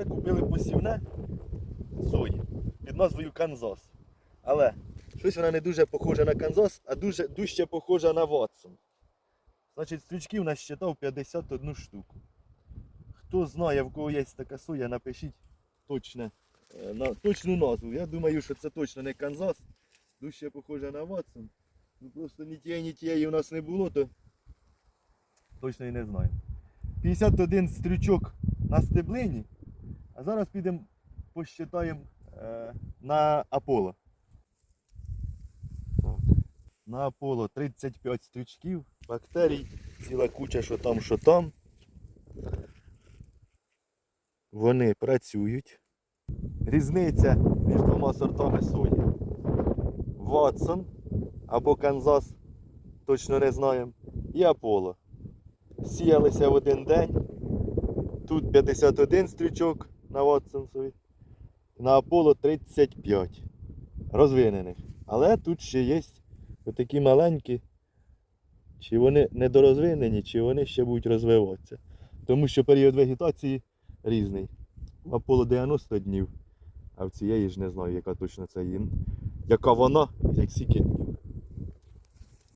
Це купили посівне сої під назвою Канзас. Але щось вона не дуже похожа на Канзас, а дуже дужче похожа на Ватсон. Значить, стрічків насчитав 51 штуку. Хто знає, в кого є така соя, напишіть точне, е, на, точну назву. Я думаю, що це точно не Канзас. Дужче похоже на Ватсон. Ну просто ні тієї, ні тієї у нас не було, то точно і не знаю. 51 стрючок на стеблині. А зараз підемо посчитаємо е, на Аполло. На Аполло 35 стрючків, бактерій, ціла куча, що там, що там. Вони працюють. Різниця між двома сортами сої. Ватсон або Канзас, точно не знаємо, і Аполло. Сіялися в один день. Тут 51 стрічок на Ватсонсові, на Аполло 35 розвинених. Але тут ще є отакі маленькі, чи вони недорозвинені, чи вони ще будуть розвиватися. Тому що період вегетації різний. В Аполло 90 днів, а в цієї ж не знаю, яка точно це їм. Яка вона, як скільки днів.